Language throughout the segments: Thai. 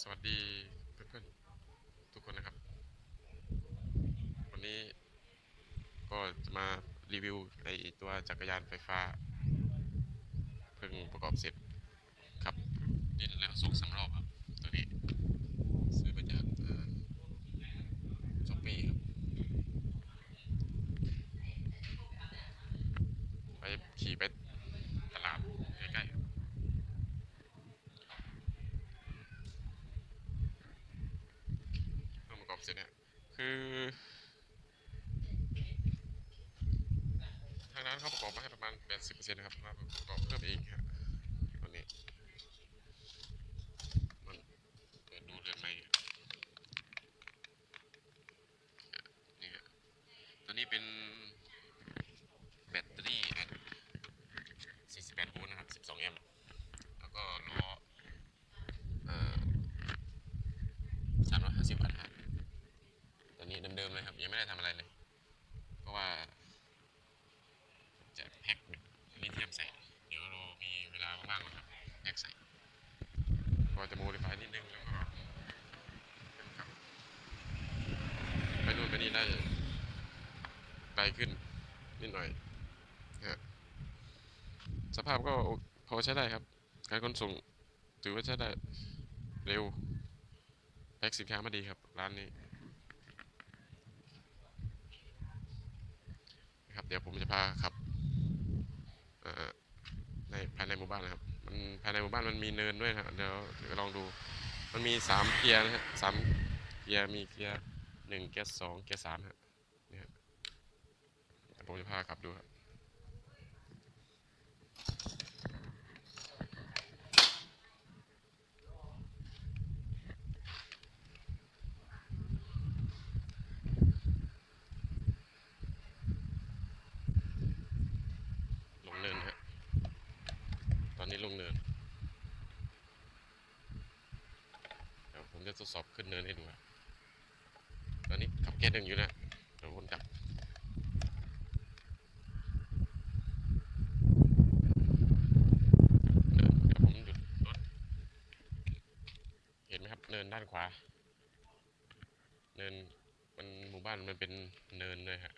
สวัสดีเพื่อนๆทุกคนนะครับ วันนี้ก็จะมารีวิวไอตัวจักรยานไฟฟ้า เพิ่งประกอบเสร็จครับดินแล้วส่งสำรอบครับ ตัวนี้ ซื้อมาจากช้อปปี้ครับ ไปขี่ไปตลาดใกล้ๆครับ เพิ่งประกอบเสร็จเนี่ยคือ ทานเขาประกอบมาให้ประมาณ 80%นะครับมาประกอบเพิ่มอีกฮะตอนนี้มันเปิดดูเรือนใหม่อยู่นี่ฮะตัวนี้เป็นแบตเตอรี่48โวลต์นะครับ 12 แอมป์แล้วก็ล้อเอ่อสามร้อยห้าสิบวัตต์ครับตัวนี้เดิมๆเลยครับ ยังไม่ได้ทำอะไรเลย เพราะว่าจะแพ็คแบบลิเธียมใส่ เดี๋ยวเรามีเวลาว่างๆนะครับแพ็คใส่ก็จะ โมดิฟายนิดนึงแล้วก็ไปนู่นไปนี่ได้ไกลขึ้นนิดหน่อยนะสภาพก็พอใช้ได้ครับ การขนส่งถือว่าใช้ได้เร็วแพ็คสินค้ามาดีครับ ร้านนี้นะครับเดี๋ยวผมจะพาขับในภายในหมู่บ้านนะครับ ภายในหมู่บ้านมันมีเนินด้วยนะครับเดี๋ยวลองดู มันมีสามเกียร์นะฮะสามเกียร์มีเกียร์หนึ่งเกียร์สองเกียร์สามฮะนี่ฮะเดี๋ยวผมจะพาขับดูครับ ลงเนินฮะ ตอนนี้ลงเนิน เดี๋ยวผม จะทดสอบขึ้นเนินให้ดูครับตอนนี้ขับเกียร์หนึ่งอยู่นะเดี๋ยววนกลับเนินเดี๋ยวผมหยุดรถเห็นไหมครับเนินด้านขวา เนินมันหมู่บ้านมันเป็นเนินเลยฮะ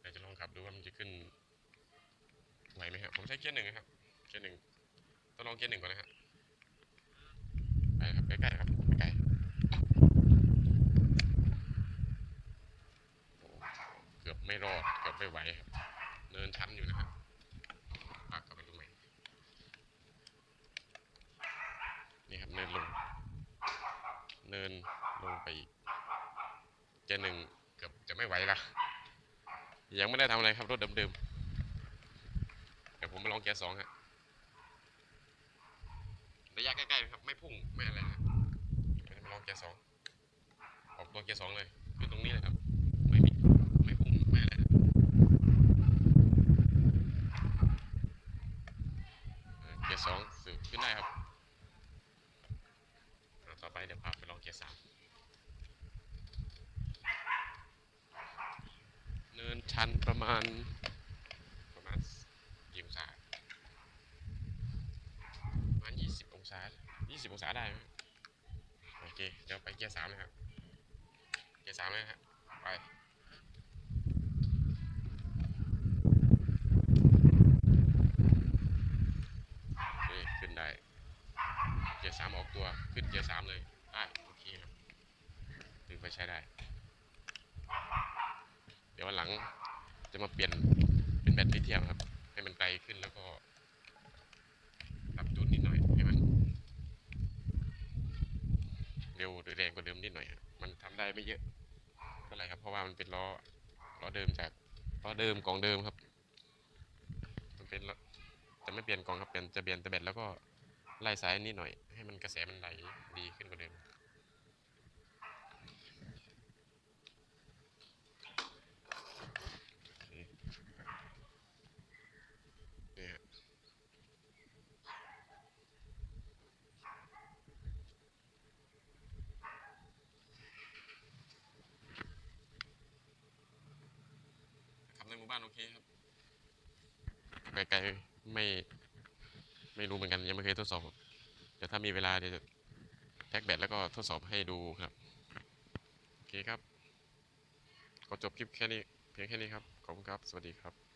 เดี๋ยวจะลองขับดูว่ามันจะขึ้นไหวไหมครับผมใช้เกียร์หนึ่งนะครับ เกียร์หนึ่งต้องลองเกียร์หนึ่งก่อนนะฮะไปครับใกล้ๆครับใกล้โอ้เกือบไม่รอดเกือบไม่ไหวครับเนินชันอยู่นะครับปากกลับไปตรงไหนนี่ครับเนินลง เนินลงไปอีก เกียร์หนึ่งเกือบจะไม่ไหวละยังไม่ได้ทำอะไรครับรถเดิมๆเดี๋ยวผมมาลองเกียร์สองฮะระยะใกล้ๆนะครับไม่พุ่งไม่อะไรนะเดี๋ยวจะมาลองเกียร์สองออกตัวเกียร์สองเลยคือตรงนี้เลยครับไม่มีไม่พุ่งไม่อะไรนะเออเกียร์สองสื่อขึ้นได้ครับอ่าต่อไปเดี๋ยวพาไปลองเกียร์สามเนิน ชันประมาณประมาณกี่องศาประมาณยี่สิบองศายี่สิบองศาได้ไหมโอเคเดี๋ยวไปเกียร์สามเลยครับเกียร์สามเลยฮะไปโอเคขึ้นได้เกียร์สามออกตัวขึ้นเกียร์สามเลยได้โอเคครับถึงไปใช้ได้ เดี๋ยววันหลัง จะมาเปลี่ยนเป็นแบตลิเธียมครับ ให้มันไกลขึ้นแล้วก็ปรับจูนนิดหน่อยให้มันเร็วหรือแรงกว่าเดิมนิดหน่อย มันทำได้ไม่เยอะเท่าไหร่ครับ เพราะว่ามันเป็นล้อล้อเดิมจากล้อเดิมกล่องเดิมครับ มันเป็นจะไม่เปลี่ยนกล่องครับเปลี่ยนจะเปลี่ยนแต่แบตแล้วก็ไล่สายนิดหน่อย ให้มันกระแสมันไหลดีขึ้นกว่าเดิม นี่ฮะขั บ้านโอเคครับไกลๆไม่ไม่รู้เหมือนกันยังไม่เคยทดสอบเดี๋ยวถ้ามีเวลาเดี๋ยวจะแพ็กแบตแล้วก็ทดสอบให้ดูครับโอเคครับก็จบคลิปแค่นี้เพียงแค่นี้ครับขอบคุณครับ สวัสดีครับ